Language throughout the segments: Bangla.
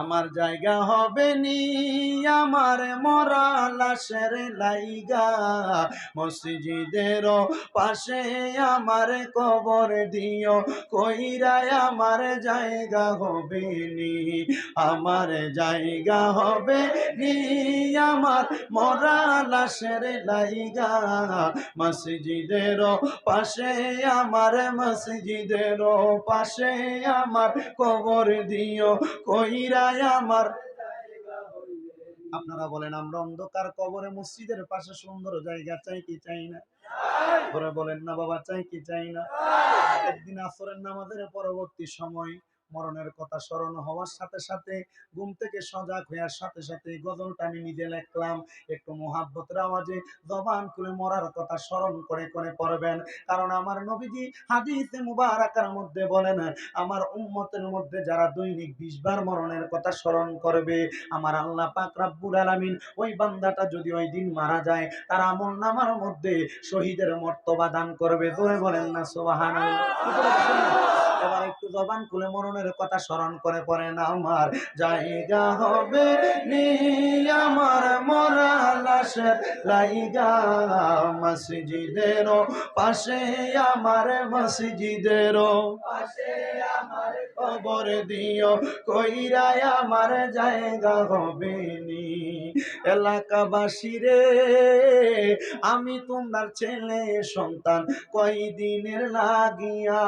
আমার জায়গা হবে নি, আমার মরা লাশের লাইগা। মসজিদের পাশে আমার কবর দিও কইরায় আমার জায়গা হবে নি, আমার জায়গা হবে নি, আমার মরা লাশের লাইগা। মসজিদের পাশে আমার মসজিদের পাশে আমার কবর দিও আমার। আপনারা বলেন, আমরা অন্ধকার কবরে, মসজিদের পাশে সুন্দর জায়গা চাই কি চাই না? বলেন, না বাবা, চাই কি চাই না? একদিন আসরের নামাজের পরবর্তী সময় মরণের কথা স্মরণ হওয়ার সাথে সাথে, ঘুম থেকে সজাগ হওয়ার সাথে সাথে গজলটা আমি নিজে লিখলাম। একটু মোহাব্বতের আওয়াজে জবান খুলে মরার কথা স্মরণ করে করে পড়বেন। কারণ আমার নবীজি হাদিসে মুবারাকার মধ্যে বলেন, আমার উম্মতের মধ্যে যারা দৈনিক বিশ বার মরণের কথা স্মরণ করবে, আমার আল্লাহ পাক রাব্বুল আলামিন ওই বান্দাটা যদি ওই দিন মারা যায়, তার আমল নামার মধ্যে শহীদের মর্তবা দান করবে। জোরে বলেন না, সুবহানাল্লাহ। এবার একটু জবান খুলে মরণের কথা স্মরণ করে পড়েন আমার। জায়গা হবে নি আমার মরা লাশের লাইগা মসজিদের পাশে আমার মসজিদের পাশে আমার কবর দিও কইরায় আমার জায়গা হবে নি। এলাকাবাসী রে আমি তোমার ছেলে সন্তান কয়দিনের লাগিয়া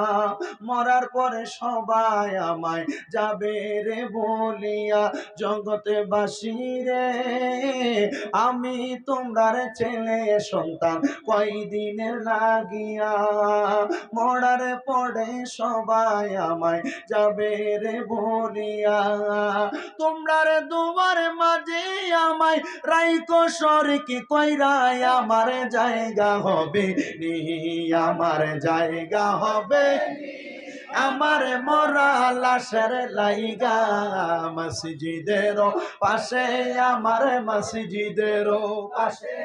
মরার পরে সবাই আমায় যাবে রে বলিয়া জগতে বাসি রে। আমি তোমরার ছেলে সন্তান কয়দিনের লাগিয়া। মরার পরে সবাই আমায় যাবে রে বলিয়া। তোমরার দুয়ার মাঝে আমায় রাইকো সরকি কইরাই আমার জায়গা হবে নি, আমার জায়গা হবে আমার মরা লাশের লাইগা মসজিদের পাশে আমার মসজিদের পাশে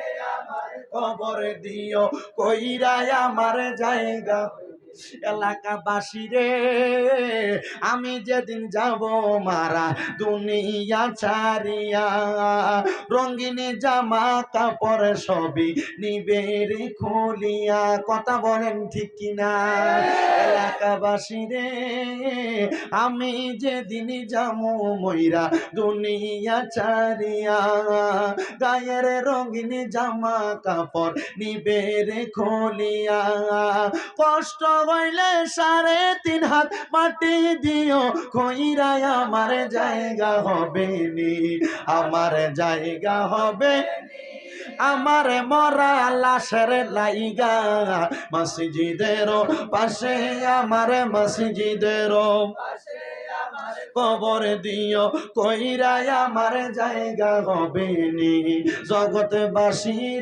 কবর দিও কইরা আমার জায়গা এলাকাবাসী রে, আমি যেদিন যাব মারা দুনিয়া ছাড়িয়া। রঙ্গিনী জামা কাপড় সবই নিবের খুলিয়া। কথা বলেন ঠিক কিনা? এলাকাবাসী রে, আমি যেদিন যাব ময়রা দুনিয়া ছাড়িয়া। গায়ের রঙিন জামা কাপড় নিবের খুলিয়া। কষ্ট হইলে সাড়ে তিন হাত মাটি দিও কইরাই আমার জায়গা হবে নি, আমার জায়গা হবে আমার মরা লাশের লাইগা মাসিজিদেরও পাশে, আমার মসজিদের কবর দিও কইরাই আমার জায়গা হবে নি জগৎ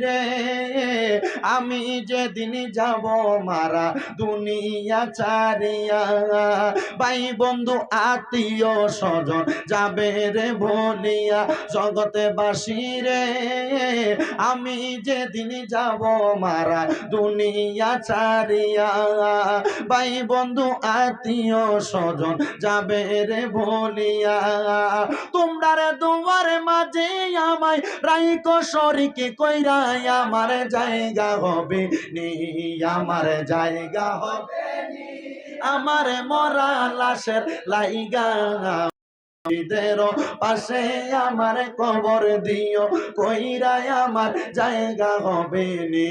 রে, আমি যেদিন যাব মারা দুনিয়া চারিয়া ভাই বন্ধু, আত্মীয় স্বজন যাবে রে বলিয়া। জগতে রে, আমি যেদিন যাব মারা দুনিয়া চারিয়া ভাই বন্ধু, আত্মীয় স্বজন যাবে রে বলিয়া, তোমরা রে দুয়ার মাঝে আমায় রাইকো শরীকে কইরা আমার জায়গা হবে নি, আমার জায়গা হবে আমার মরা লাশের লাইগা পাশে আমার কবর দিও, কইরা আমার জায়গা হবে নি।